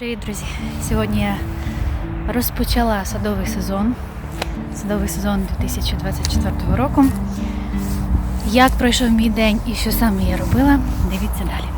Привіт, друзі! Сьогодні я розпочала садовий сезон. Садовий сезон 2024 року. Як пройшов мій день і що саме я робила, дивіться далі.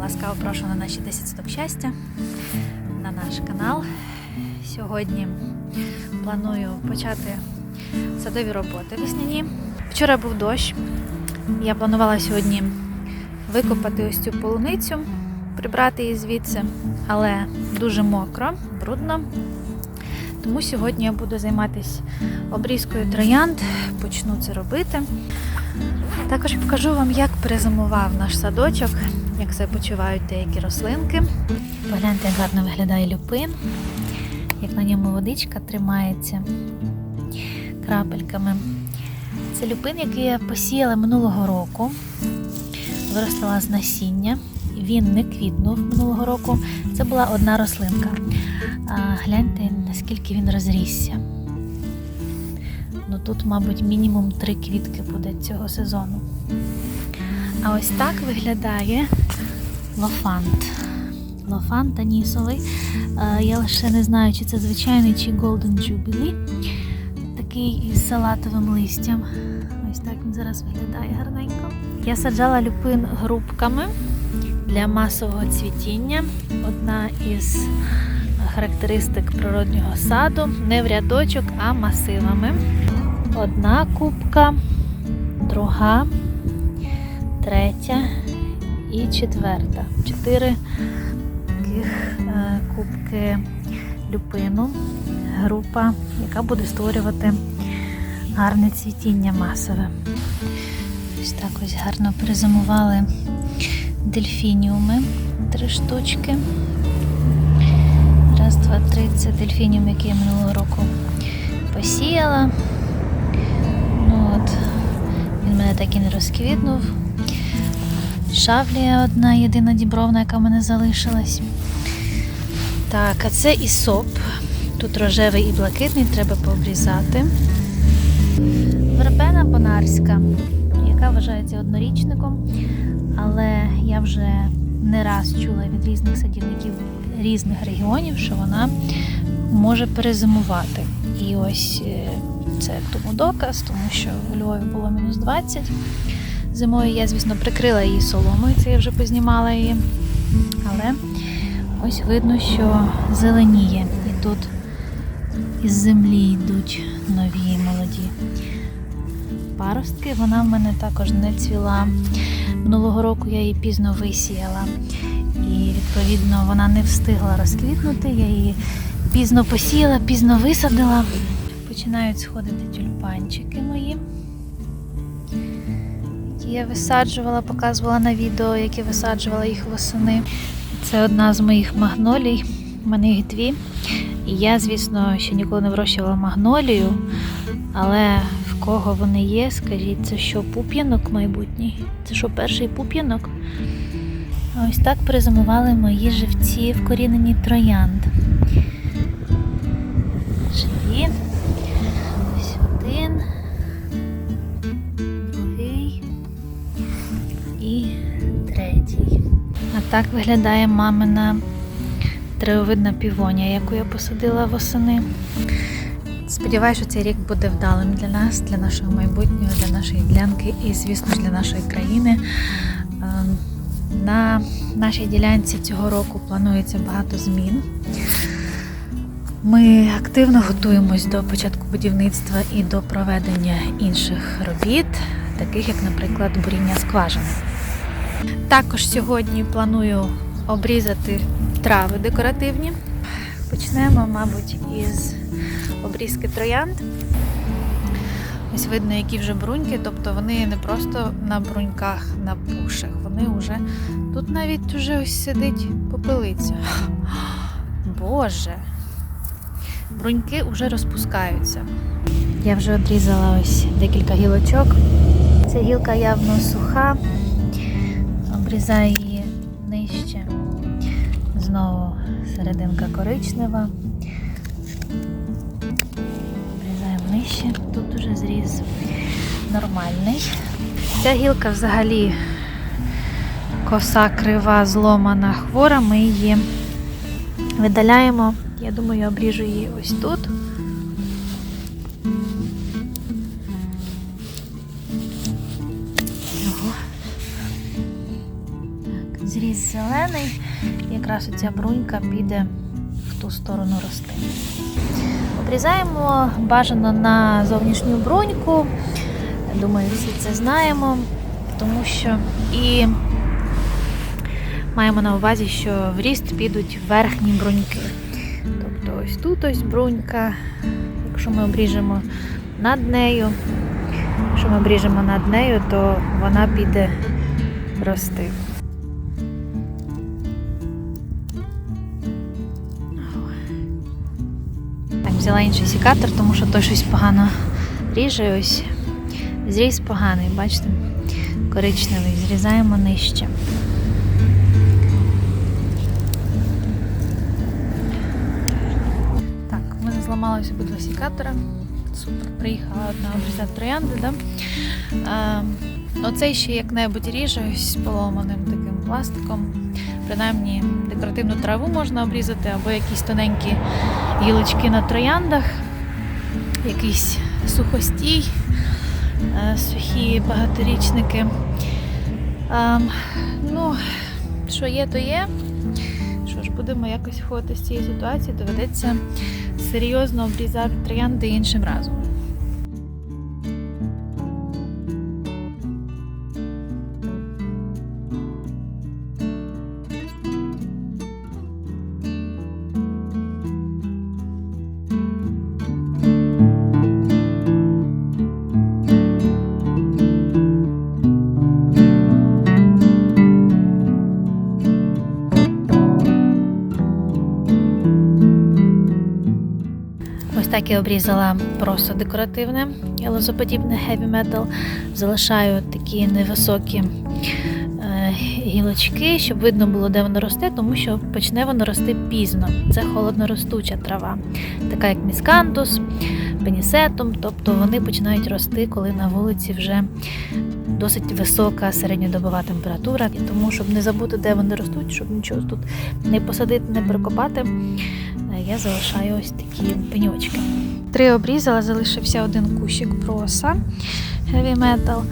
Ласкаво прошу на наші 10 стоп щастя на наш канал. Сьогодні планую почати садові роботи весняні. Вчора був дощ. Я планувала сьогодні викопати ось цю полуницю, прибрати її звідси, але дуже мокро, брудно. Тому сьогодні я буду займатися обрізкою троянд, почну це робити. Також покажу вам, як перезимував наш садочок, як себе почувають деякі рослинки. Погляньте, як гарно виглядає люпин, як на ньому водичка тримається крапельками. Це люпин, який я посіяла минулого року. Виростала з насіння. Він не квітнув минулого року. Це була одна рослинка. А гляньте, наскільки він розрісся. Ну тут, мабуть, мінімум три квітки буде цього сезону. А ось так виглядає лофант. Лофант анісовий. Я лише не знаю, чи це звичайний, чи Golden Jubilee. Такий із салатовим листям. Ось так він зараз виглядає гарненько. Я саджала люпин грубками для масового цвітіння. Одна із характеристик природнього саду не в рядочок, а масивами. Одна кубка, друга, третя і четверта. Чотири таких е, кубки люпину. Група, яка буде створювати гарне цвітіння масове. Ось так ось гарно призимували дельфініуми. Три штучки. Раз, два, три. Це дельфініум, який я минулого року посіяла. Ну от, Він мене так і не розквітнув. Шавлія одна єдина дібровна, яка в мене залишилась. Так, а це ісоп. Тут рожевий і блакитний, треба пообрізати. Вербена бонарська, яка вважається однорічником, але я вже не раз чула від різних садівників різних регіонів, що вона може перезимувати. І ось е, це тому доказ, тому що у Львові було мінус 20. Зимою я, звісно, прикрила її соломою, це я вже познімала її. Але ось видно, що зеленіє. І тут із землі йдуть нові молоді паростки. Вона в мене також не цвіла. Минулого року я її пізно висіяла. І, відповідно, вона не встигла розквітнути. Я її пізно посіяла, пізно висадила. Починають сходити тюльпанчики мої. Я висаджувала, показувала на відео, які висаджувала їх восени. Це одна з моїх магнолій. У мене їх дві. І я, звісно, ще ніколи не вирощувала магнолію, але в кого вони є, скажіть, це що пуп'янок майбутній? Це що перший пуп'янок? Ось так перезимували мої живці вкорінені троянд. Живі. Ось один, другий і третій. А так виглядає мамина Тревовидна півонія, яку я посадила восени. Сподіваюся, що цей рік буде вдалим для нас, для нашого майбутнього, для нашої ділянки і, звісно для нашої країни. Е, На нашій ділянці цього року планується багато змін. Ми активно готуємось до початку будівництва і до проведення інших робіт, таких як, наприклад, буріння скважин. Також сьогодні планую обрізати трави декоративні. Почнемо, мабуть, із обрізки троянд. Ось видно, які вже бруньки, тобто вони не просто на бруньках, на пушах, вони вже тут навіть вже ось сидить попелиця. Боже! Бруньки вже розпускаються. Я вже обрізала ось декілька гілочок. Ця гілка явно суха. Обрізаю її серединка коричнева. Обрізаємо нижче. Тут уже зріз нормальний. Ця гілка взагалі коса крива, зломана, хвора. Ми її видаляємо. Я думаю, обріжу її ось тут. Так, зріз зелений. Якраз оця брунька піде в ту сторону рости. Обрізаємо бажано на зовнішню бруньку. Думаю, всі це знаємо, тому що і маємо на увазі, що в ріст підуть верхні бруньки. Тобто ось тут ось брунька. Якщо ми обріжемо над нею, якщо ми обріжемо над нею, то вона піде рости. Взяла інший секатор, тому що той щось погано ріже. Ось зріз поганий, бачите? Коричневий. Зрізаємо нижче. Так, у мене зламалося обидва секатора. Супер, приїхала одна обрізати троянди, да? Оцей ще як-небудь ріже поломаним таким пластиком. Принаймні декоративну траву можна обрізати або якісь тоненькі гілочки на трояндах, якийсь сухостій, е, сухі багаторічники. Ем, ну, що є, то є. Що ж, будемо якось виходити з цієї ситуації, доведеться серйозно обрізати троянди іншим разом. Так я обрізала просто декоративне лозоподібне heavy metal. Залишаю такі невисокі е, гілочки, щоб видно було, де воно росте, тому що почне воно рости пізно. Це холодноростуча трава, така як міскантус, пенісетум, тобто вони починають рости, коли на вулиці вже досить висока середньодобова температура. І тому, щоб не забути, де вони ростуть, щоб нічого тут не посадити, не прикопати, я залишаю ось такі пеньочки. Три обрізала, залишився один кущик проса Heavy Metal.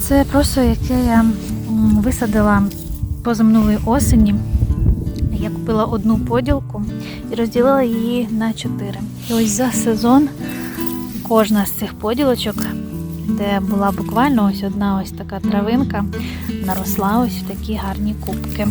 Це просто яке я висадила позаминулої осені. Я купила одну поділку і розділила її на чотири. І ось за сезон кожна з цих поділочок, де була буквально ось одна ось така травинка, наросла ось в такі гарні кубки.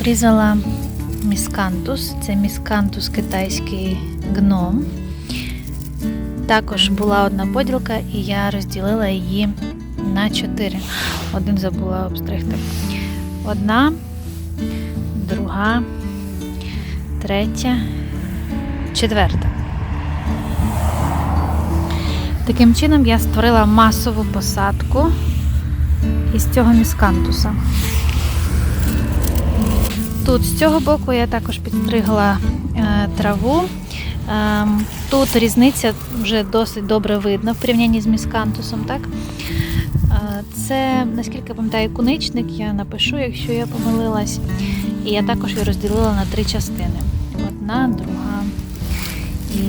Обрізала міскантус. Це міскантус китайський гном. Також була одна поділка, і я розділила її на чотири. Один забула обстригти. Одна, друга, третя, четверта. Таким чином я створила масову посадку із цього міскантуса. Тут з цього боку я також підстригла е, траву. Ем, тут різниця вже досить добре видно в порівнянні з міскантусом. Так? Е, це, наскільки пам'ятаю, куничник, я напишу, якщо я помилилась. І я також її розділила на три частини. Одна, друга і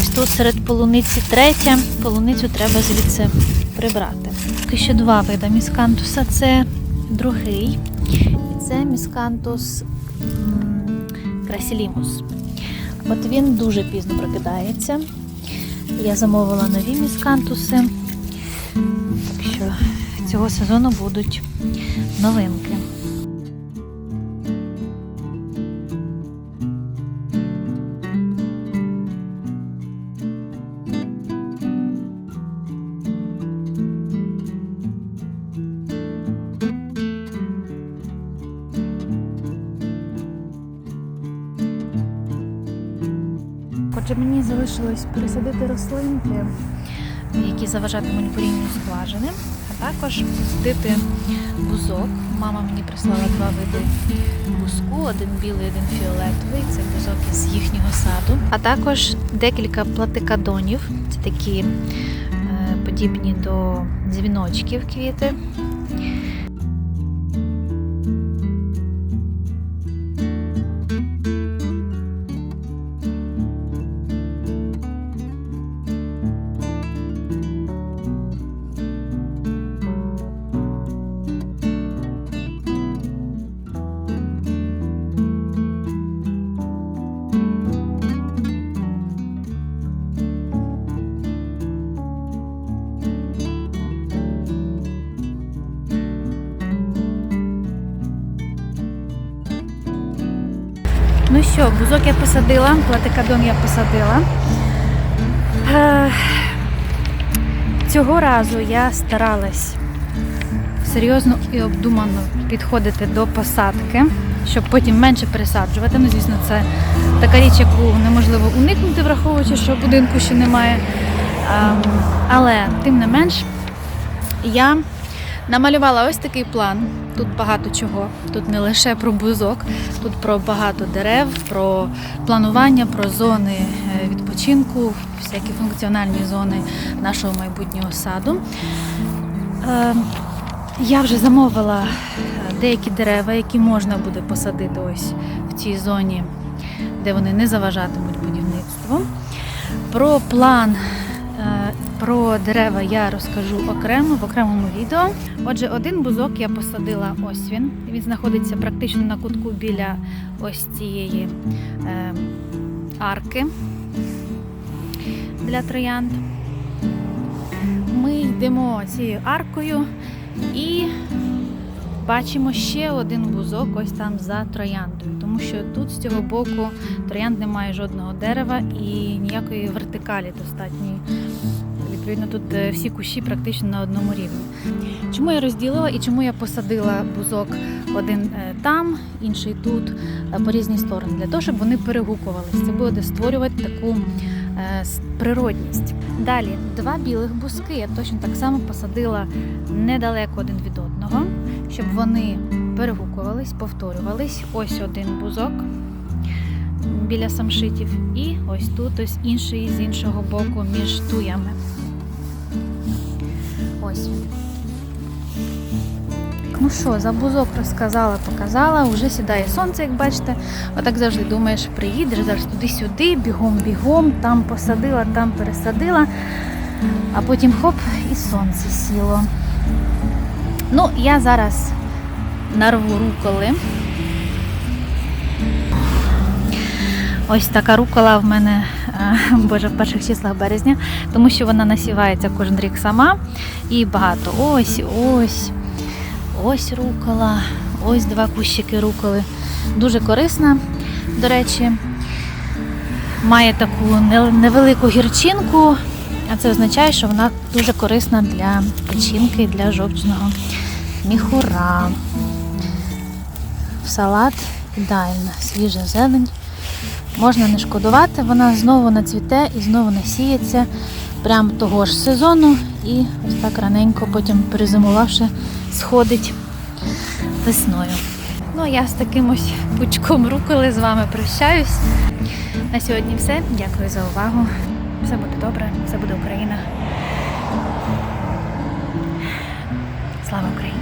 ось тут серед полуниці третя. Полуницю треба звідси прибрати. Поки що два види міскантуса. Це другий. Це міскантус красілімус. От він дуже пізно прокидається. Я замовила нові міскантуси. Так що цього сезону будуть новинки. Отже, мені залишилось пересадити рослинки, які заважатимуть бурінню скважини, а також посадити бузок. Мама мені прислала два види бузку, один білий, один фіолетовий. Це бузок із їхнього саду. А також декілька платикадонів. Це такі е, подібні до дзвіночків квіти. Бузок я посадила, платикадон я посадила. Е, Цього разу я старалась серйозно і обдумано підходити до посадки, щоб потім менше пересаджувати. Ну, звісно, це така річ, яку неможливо уникнути, враховуючи, що будинку ще немає. Ем, Але тим не менш, я намалювала ось такий план. Тут багато чого. Тут не лише про бузок, тут про багато дерев, про планування, про зони е, відпочинку, всякі функціональні зони нашого майбутнього саду. Е, Я вже замовила е, деякі дерева, які можна буде посадити ось в цій зоні, де вони не заважатимуть будівництву. Про план про дерева я розкажу окремо в окремому відео. Отже, один бузок я посадила ось він. Він знаходиться практично на кутку біля ось цієї е, арки для троянд. Ми йдемо цією аркою і бачимо ще один бузок ось там за трояндою, тому що тут з цього боку троянд немає жодного дерева і ніякої вертикалі достатньої. Відповідно, тут е, всі кущі практично на одному рівні. Чому я розділила і чому я посадила бузок один е, там, інший тут е, по різні сторони? Для того, щоб вони перегукувалися. Це буде створювати таку природність. Далі два білих бузки я точно так само посадила недалеко один від одного, щоб вони перегукувались, повторювались. Ось один бузок біля самшитів, і ось тут ось інший з іншого боку між туями. Ось. Ну що, за бузок розказала, показала, вже сідає сонце, як бачите. Отак завжди думаєш, приїдеш зараз туди-сюди, бігом-бігом, там посадила, там пересадила, а потім хоп, і сонце сіло. Ну, я зараз нарву руколи. Ось така рукола в мене е, боже, в перших числах березня, тому що вона насівається кожен рік сама і багато. Ось, ось, ось рукола, ось два кущики руколи. Дуже корисна, до речі, має таку невелику гірчинку, а це означає, що вона дуже корисна для печінки, для жовчного міхура. В салат ідеальна, свіжа зелень. Можна не шкодувати, вона знову нацвіте і знову насіється прямо того ж сезону і ось так раненько, потім перезимувавши, сходить весною. Ну, а я з таким ось пучком руколи з вами прощаюсь. На сьогодні все. Дякую за увагу. Все буде добре, все буде Україна. Слава Україні!